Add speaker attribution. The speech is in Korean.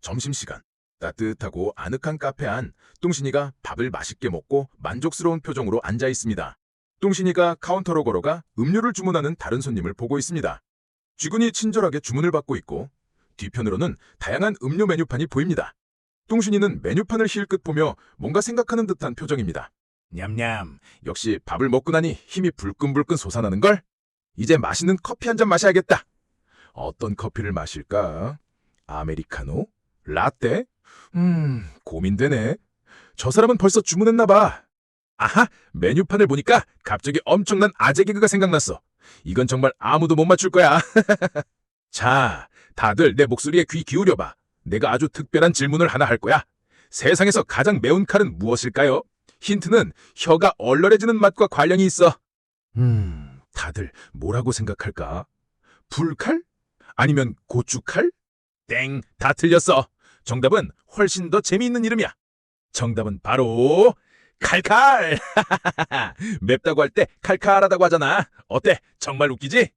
Speaker 1: 점심시간. 따뜻하고 아늑한 카페 안 뚱신이가 밥을 맛있게 먹고 만족스러운 표정으로 앉아 있습니다. 뚱신이가 카운터로 걸어가 음료를 주문하는 다른 손님을 보고 있습니다. 쥐군이 친절하게 주문을 받고 있고 뒤편으로는 다양한 음료 메뉴판이 보입니다. 뚱신이는 메뉴판을 힐끗 보며 뭔가 생각하는 듯한 표정입니다. 냠냠. 역시 밥을 먹고 나니 힘이 불끈불끈 솟아나는걸? 이제 맛있는 커피 한 잔 마셔야겠다. 어떤 커피를 마실까? 아메리카노? 라떼? 음, 고민되네. 저 사람은 벌써 주문했나 봐. 아하, 메뉴판을 보니까 갑자기 엄청난 아재 개그가 생각났어. 이건 정말 아무도 못 맞출 거야. 자, 다들 내 목소리에 귀 기울여봐. 내가 아주 특별한 질문을 하나 할 거야. 세상에서 가장 매운 칼은 무엇일까요? 힌트는 혀가 얼얼해지는 맛과 관련이 있어. 음, 다들 뭐라고 생각할까? 불칼? 아니면 고추칼? 땡, 다 틀렸어. 정답은 훨씬 더 재미있는 이름이야. 정답은 바로 칼칼. 맵다고 할 때 칼칼하다고 하잖아. 어때? 정말 웃기지?